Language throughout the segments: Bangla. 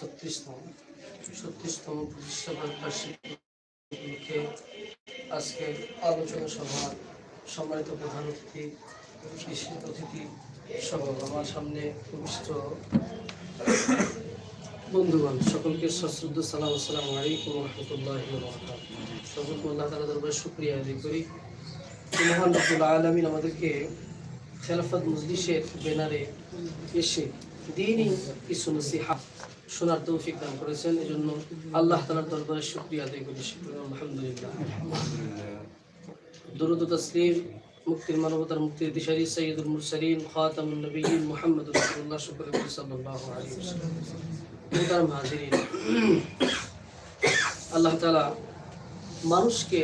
ছত্রিশতম ছত্রিশতম প্রতিষ্ঠা বার্ষিক আজকে আলোচনা সভা, সম্মানিত প্রধান অতিথি, বিশিষ্ট অতিথি সহ আমার সামনে উপবিষ্ট বন্ধুগণ, সকলকে সশ্রদ্ধ সালাম, আসসালামু আলাইকুম রহমতুল্লাহ সকলকে আল্লাহ তালা দরবারে শুক্রিয়া আদায় করি। মহান রব্বুল আলমিন আমাদেরকে খেলাফত মজলিসের ব্যানারে এসে দিনই কিছু নসিহা শোনার তৌফিক দান করেছেন। এই জন্য আল্লাহ তালার দরবারে শুক্রিয়া আদায় করি। আলহামদুলিল্লাহ। তসলিম, মুক্তির মানবতার মুক্তির দিশারি সৈয়দুল মুরসালিন, খাতামুন নবীন মুহাম্মদ রাসূলুল্লাহ, শুকর হাজিরিন, আল্লাহ তালা মানুষকে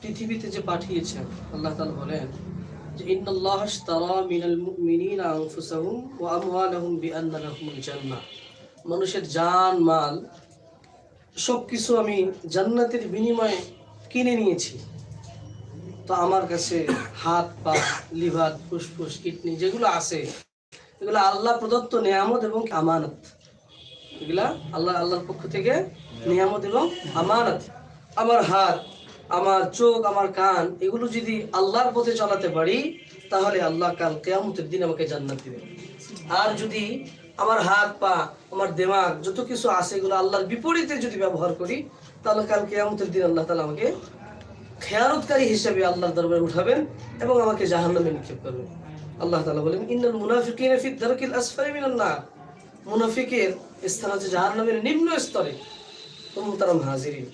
পৃথিবীতে যে পাঠিয়েছেন, আল্লাহ তালা বলেন যে, ইন্নাল্লাহ আশতারা মিনাল মুমিনিনা আনফুসাহুম ওয়া আমওয়ালাহুম বিআন্না লাহুমুল জান্নাহ। মানুষের জান, মাল সব কিছু আমি জান্নাতের বিনিময়ে কিনে নিয়েছি। তো আমার কাছে হাত, পা, লিভার, ফুসফুস, কিডনি যেগুলো আছে, এগুলো আল্লাহ প্রদত্ত নিয়ামত এবং আমানত। এগুলা আল্লাহ, আল্লাহর পক্ষ থেকে নিয়ামত এবং আমানত। আমার হাত, আমার চোখ, আমার কান, এগুলো যদি আল্লাহর পথে চালাতে পারি, তাহলে আল্লাহ কাল কেয়ামতের দিন আমাকে জান্নাত দিবে আর যদি আমার হাত, পা, আমার দেমাগ, যত কিছু আছে এগুলো আল্লাহর বিপরীতে যদি ব্যবহার করি, তাহলে কাল কেয়ামতের দিন আল্লাহ তালা আমাকে খেয়ারতকারী হিসেবে আল্লাহর দরবারে উঠাবেন এবং আমাকে জাহান্নামে নিক্ষেপ করবেন। আল্লাহ তাআলা বলেন, ইন্নাল মুনাফিকিনা নার। মুনাফিকের স্থান হচ্ছে জাহান্নামের নিম্ন স্তরে। মুহতারাম হাজিরিন।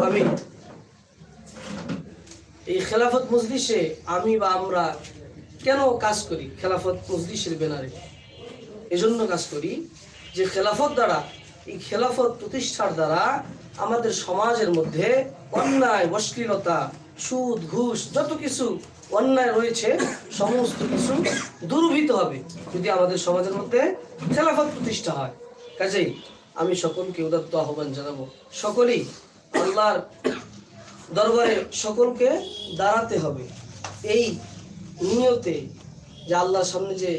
আমি এই খেলাফত মজলিসে আমি বা আমরা কেন কাজ করি? খেলাফত মজলিসের ব্যানারে। এজন্য কাজ করি যে খেলাফত দ্বারা, এই খেলাফত প্রতিষ্ঠার দ্বারা আমাদের সমাজের মধ্যে অন্যায়, অশ্লীলতা, সুদ, ঘুষ যত কিছু অন্যায় রয়েছে, সমস্ত কিছু দূরভূত হবে যদি আমাদের সমাজের মধ্যে খেলাফত প্রতিষ্ঠা হয়। কাজেই আমি সকলকে উদাত্ত আহ্বান জানাব। সকলেই আল্লাহর দরবারে সকলকে দাঁড়াতে হবে। এই নিয়তে যে আল্লাহর সামনে যে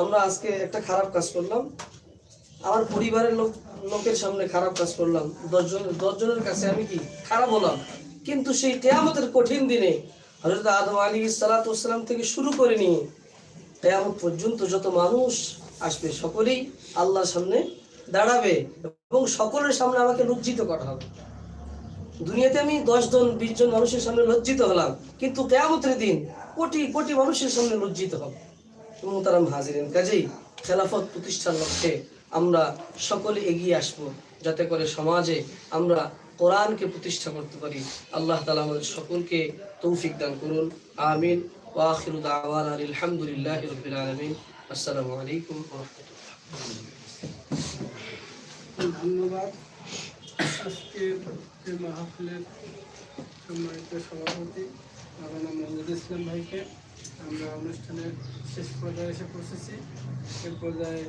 আমরা আজকে একটা খারাপ কাজ করলাম। আমার পরিবারের লোক, লোকের সামনে খারাপ কাজ করলাম। দশজনের দশজনের কাছে আমি কি খারাপ হলাম? কিন্তু সেই কেয়ামতের কঠিন দিনে হজরত আদম আলী সালাতাম থেকে শুরু করে নিয়ে কেয়ামত পর্যন্ত যত মানুষ আসবে, সকলেই আল্লাহর সামনে দাঁড়াবে এবং সকলের সামনে আমাকে লজ্জিত করা হবে। দুনিয়াতে আমি দশ জন বিশ জন মানুষের সামনে লজ্জিত হলাম, কিন্তু কেয়ামতের দিন কোটি কোটি মানুষের সামনে লজ্জিত হব। মোহতারাম হাজিরেন কাজেই খেলাফত প্রতিষ্ঠার লক্ষ্যে আমরা সকলে এগিয়ে আসব, যাতে করে সমাজে আমরা কোরআনকে প্রতিষ্ঠা করতে পারি। আল্লাহ তালা আমাদের সকলকে তৌফিক দান করুন। আমিন। ওয়াখির দাওয়ান আলহামদুলিল্লাহ রবিল আলমিন। আসসালামু আলাইকুম ধন্যবাদ। আজকের মাহফিলের সম্মানিত সভাপতি মাওলানা মঞ্জুর ইসলাম ভাইকে আমরা অনুষ্ঠানের শেষ পর্যায়ে এসে পৌঁছেছি এ পর্যায়ে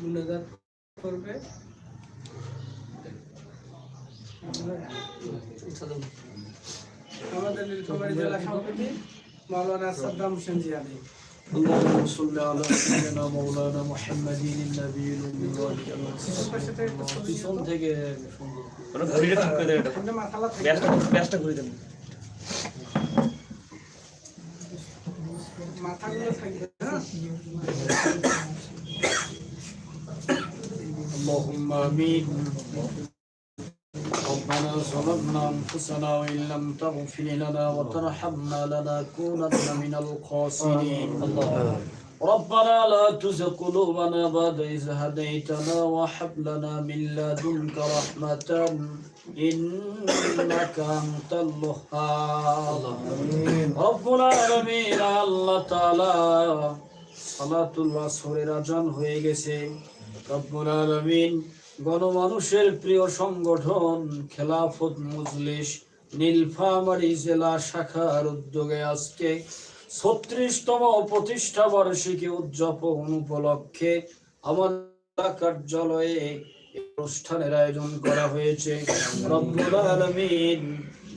মুনাজাত করবে আমাদের নীলফামারী জেলা সভাপতি মাওলানা সাদ্দাম হোসেন জিয়াদি اللهم صل على سيدنا مولانا محمد النبي الأمي اللهم آمين. ربنا ظلمنا أنفسنا وإن لم تغفر لنا وترحمنا لنكونن من الخاسرين. ربنا لا تزغ قلوبنا بعد إذ هديتنا وهب لنا من لدنك رحمة. إنك أنت الوهاب رب العالمين আল্লাহ তাআলা সালাতুল আসরের আজান হয়ে গেছে রব্বুল আলামিন গণমানুষের প্রিয় সংগঠন খেলাফত মজলিস নীলফামারী জেলা শাখার উদ্যোগে আজকে ছত্রিশতম প্রতিষ্ঠা বার্ষিকী উদযাপন উপলক্ষে আমার কার্যালয়ে এই অনুষ্ঠানের আয়োজন করা হয়েছে।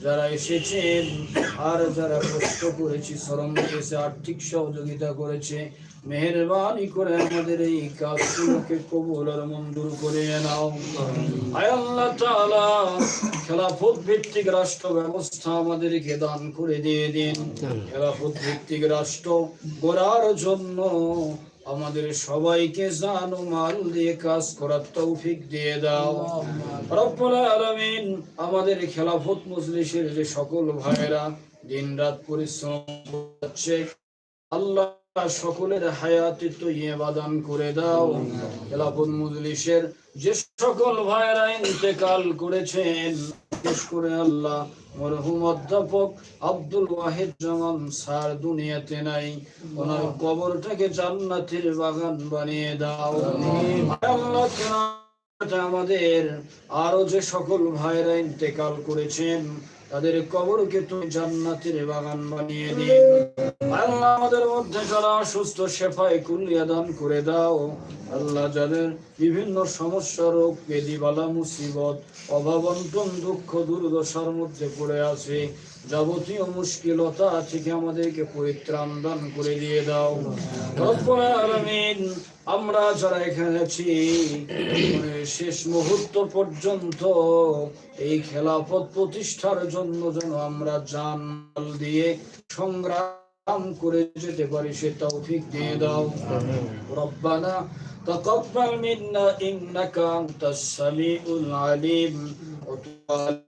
যারা এসেছেন আর যারা কষ্ট করেছে, শ্রম দিয়েছে আর্থিক সহযোগিতা করেছে, মেহরবানি করে আমাদের এই কাজগুলোকে কবুল আর মঞ্জুর করে নাও। খেলাফত ভিত্তিক রাষ্ট্র ব্যবস্থা আমাদেরকে দান করে দিয়ে দিন। খেলাফত ভিত্তিক রাষ্ট্র গড়ার জন্য আমাদের সবাইকে জান মাল দিয়ে কাজ করার তৌফিক দিয়ে দাও। রব্বুল আলামিন আমাদের খেলাফত মজলিসের যে সকল ভাইয়েরা দিনরাত পরিশ্রম করছে আল্লাহ সকলের হায়াতে তো বাদান করে দাও। খেলাফত মজলিসের যে সকল ভাইয়েরা ইন্তেকাল করেছেন বিশেষ করে আল্লাহ মরহুম অধ্যাপক আব্দুল ওয়াহিদ জামান স্যার দুনিয়াতে নাই। ওনার কবরটাকে জান্নাতের বাগান বানিয়ে দাও। আল্লাহ আমাদের আরও যে সকল ভাইরা ইন্তেকাল করেছেন তাদের কবরকে তুমি জান্নাতের বাগান বানিয়ে দিন আল্লাহ আমাদের মধ্যে যারা অসুস্থ শেফায় কুলিয়া দান করে দাও। আল্লাহ যাদের বিভিন্ন সমস্যা, রোগ, বেদি, বালা, মুসিবত অভাবন্টন দুঃখ, দুর্দশার মধ্যে পড়ে আছে, যাবতীয় মুশকিলতা থেকে আমাদেরকে পরিত্রাণ দান করে দিয়ে দাও। আমরা যারা এখানে আছি মানে শেষ মুহূর্ত পর্যন্ত এই খেলাফত প্রতিষ্ঠার জন্য যেন আমরা জান মাল দিয়ে সংগ্রাম করে যেতে পারি সে তৌফিক দিয়ে দাও রব্বানা تقبل منا إنك أنت السميع العليم وتب علينا